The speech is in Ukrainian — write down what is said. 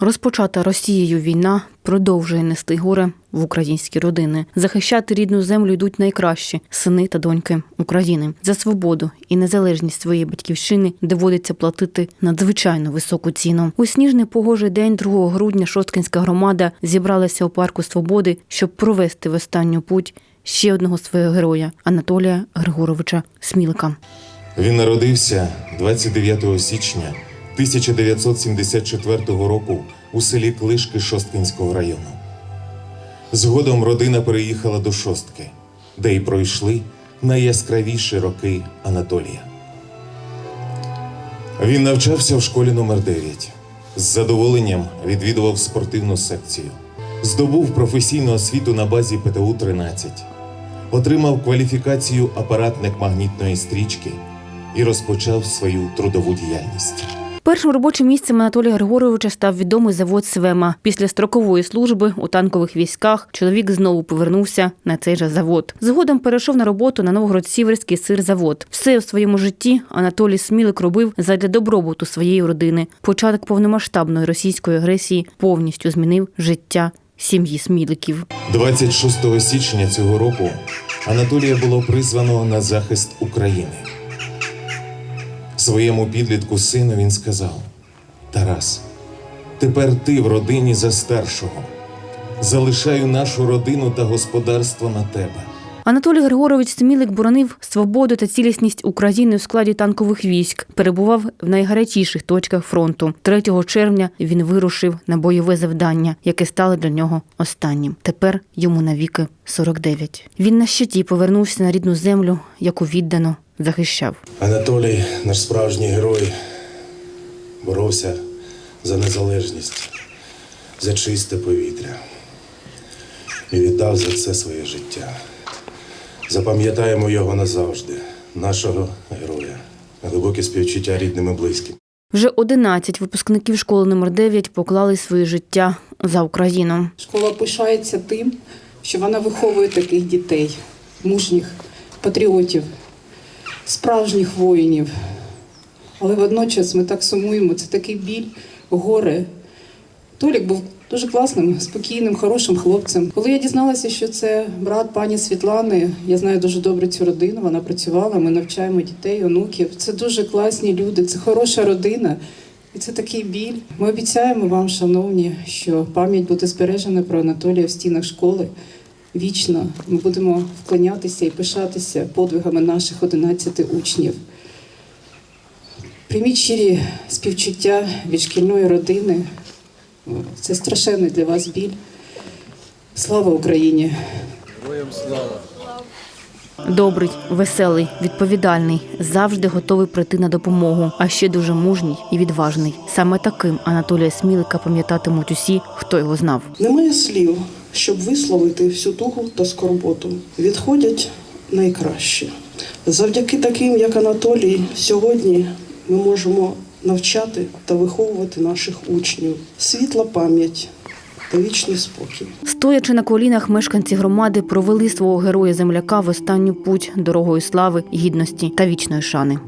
Розпочата Росією війна продовжує нести горе в українські родини. Захищати рідну землю йдуть найкращі сини та доньки України. За свободу і незалежність своєї батьківщини доводиться платити надзвичайно високу ціну. У сніжний погожий день 2 грудня Шосткинська громада зібралася у парку Свободи, щоб провести в останню путь ще одного свого героя Анатолія Григоровича Смілика. Він народився 29 січня 1974 року у селі Клишки Шосткинського району. Згодом родина переїхала до Шостки, де й пройшли найяскравіші роки Анатолія. Він навчався в школі номер 9 З задоволенням відвідував спортивну секцію. Здобув професійну освіту на базі ПТУ 13 отримав кваліфікацію апаратник магнітної стрічки і розпочав свою трудову діяльність. Першим робочим місцем Анатолія Григоровича став відомий завод Свема. Після строкової служби у танкових військах чоловік знову повернувся на цей же завод. Згодом перейшов на роботу на Новгород-Сіверський сирзавод. Все у своєму житті Анатолій Смілик робив задля добробуту своєї родини. Початок повномасштабної російської агресії повністю змінив життя сім'ї Сміликів. 26 січня цього року Анатолія було призвано на захист України. Своєму підлітку сину він сказав: Тарас, тепер ти в родині за старшого. Залишаю нашу родину та господарство на тебе. Анатолій Григорович Смілик боронив свободу та цілісність України у складі танкових військ. Перебував в найгарячіших точках фронту. 3 червня він вирушив на бойове завдання, яке стало для нього останнім. Тепер йому навіки 49. Він на щиті повернувся на рідну землю, яку віддано захищав. Анатолій, наш справжній герой, боровся за незалежність, за чисте повітря і віддав за це своє життя. Запам'ятаємо його назавжди, нашого героя, глибоке співчуття рідним і близьким. Вже 11 випускників школи номер 9 поклали своє життя за Україну. Школа пишається тим, що вона виховує таких дітей, мужніх патріотів, справжніх воїнів. Але водночас ми так сумуємо, це такий біль, горе. Толік був дуже класним, спокійним, хорошим хлопцем. Коли я дізналася, що це брат пані Світлани, я знаю дуже добре цю родину. Вона працювала. Ми навчаємо дітей, онуків. Це дуже класні люди, це хороша родина. І це такий біль. Ми обіцяємо вам, шановні, що пам'ять буде збережена про Анатолія в стінах школи вічно. Ми будемо вклонятися і пишатися подвигами наших 11 учнів. Прийміть щирі співчуття від шкільної родини. Це страшенний для вас біль. Слава Україні! Добрий, веселий, відповідальний, завжди готовий прийти на допомогу, а ще дуже мужній і відважний. Саме таким Анатолія Смілика пам'ятатимуть усі, хто його знав. Немає слів, щоб висловити всю тугу та скорботу. Відходять найкраще. Завдяки таким, як Анатолій, сьогодні ми можемо навчати та виховувати наших учнів. Світла пам'ять та вічний спокій. Стоячи на колінах, мешканці громади провели свого героя земляка в останню путь дорогою слави, гідності та вічної шани.